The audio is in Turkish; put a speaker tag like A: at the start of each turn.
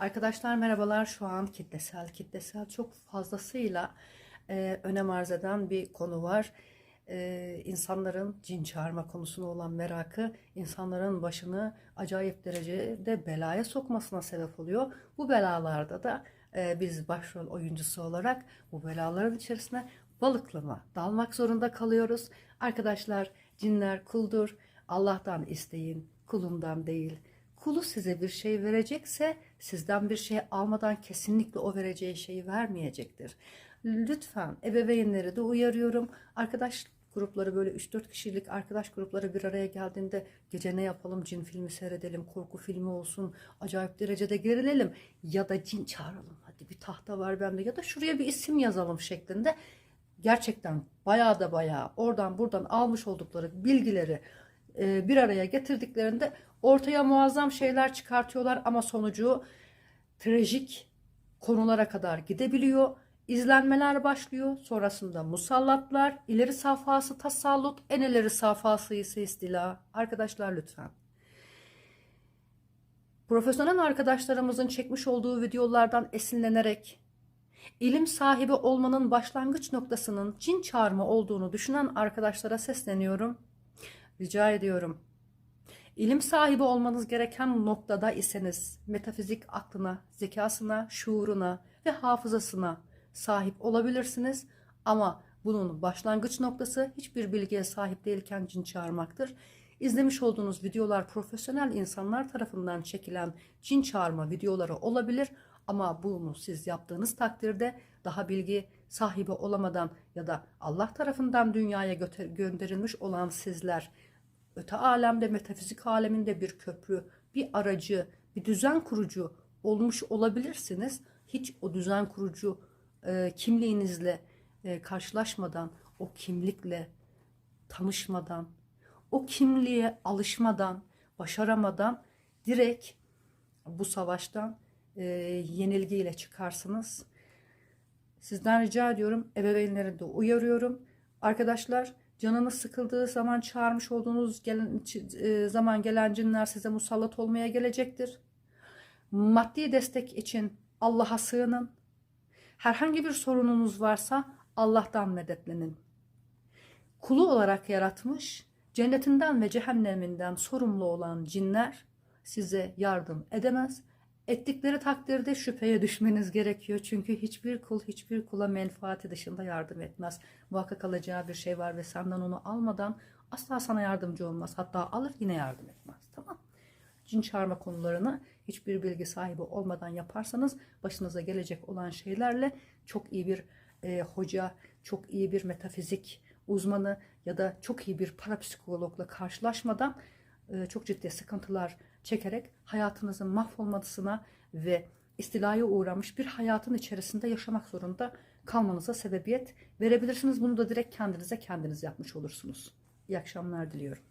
A: Arkadaşlar merhabalar. Şu an kitlesel kitlesel çok fazlasıyla e, önem arz eden bir konu var. E, insanların cin çağırma konusuna olan merakı insanların başını acayip derecede belaya sokmasına sebep oluyor. Bu belalarda da e, biz başrol oyuncusu olarak bu belaların içerisine balıklama dalmak zorunda kalıyoruz. Arkadaşlar cinler kuldur. Allah'tan isteyin, kulundan değil. Kulu size bir şey verecekse sizden bir şey almadan kesinlikle o vereceği şeyi vermeyecektir. Lütfen ebeveynleri de uyarıyorum. Arkadaş grupları böyle 3-4 kişilik arkadaş grupları bir araya geldiğinde gece ne yapalım cin filmi seyredelim, korku filmi olsun, acayip derecede gerilelim ya da cin çağıralım. Hadi bir tahta var bende ya da şuraya bir isim yazalım şeklinde gerçekten bayağı da bayağı oradan buradan almış oldukları bilgileri e, bir araya getirdiklerinde ortaya muazzam şeyler çıkartıyorlar ama sonucu trajik konulara kadar gidebiliyor. İzlenmeler başlıyor. Sonrasında musallatlar, ileri safhası tasallut, en ileri safhası ise istila. Arkadaşlar lütfen. Profesyonel arkadaşlarımızın çekmiş olduğu videolardan esinlenerek ilim sahibi olmanın başlangıç noktasının cin çağırma olduğunu düşünen arkadaşlara sesleniyorum. Rica ediyorum. İlim sahibi olmanız gereken noktada iseniz metafizik aklına, zekasına, şuuruna ve hafızasına sahip olabilirsiniz. Ama bunun başlangıç noktası hiçbir bilgiye sahip değilken cin çağırmaktır. İzlemiş olduğunuz videolar profesyonel insanlar tarafından çekilen cin çağırma videoları olabilir. Ama bunu siz yaptığınız takdirde daha bilgi sahibi olamadan ya da Allah tarafından dünyaya gönderilmiş olan sizler öte alemde metafizik aleminde bir köprü, bir aracı, bir düzen kurucu olmuş olabilirsiniz. Hiç o düzen kurucu e, kimliğinizle e, karşılaşmadan, o kimlikle tanışmadan, o kimliğe alışmadan, başaramadan direkt bu savaştan e, yenilgiyle çıkarsınız. Sizden rica ediyorum, ebeveynleri de uyarıyorum. Arkadaşlar canınız sıkıldığı zaman çağırmış olduğunuz gelen, e, zaman gelen cinler size musallat olmaya gelecektir. Maddi destek için Allah'a sığının. Herhangi bir sorununuz varsa Allah'tan medetlenin. Kulu olarak yaratmış, cennetinden ve cehenneminden sorumlu olan cinler size yardım edemez. Ettikleri takdirde şüpheye düşmeniz gerekiyor. Çünkü hiçbir kul hiçbir kula menfaati dışında yardım etmez. Muhakkak alacağı bir şey var ve senden onu almadan asla sana yardımcı olmaz. Hatta alır yine yardım etmez. Tamam. Cin çağırma konularını hiçbir bilgi sahibi olmadan yaparsanız başınıza gelecek olan şeylerle çok iyi bir e, hoca, çok iyi bir metafizik uzmanı ya da çok iyi bir parapsikologla karşılaşmadan e, çok ciddi sıkıntılar çekerek hayatınızın mahvolmasına ve istilaya uğramış bir hayatın içerisinde yaşamak zorunda kalmanıza sebebiyet verebilirsiniz. Bunu da direkt kendinize kendiniz yapmış olursunuz. İyi akşamlar diliyorum.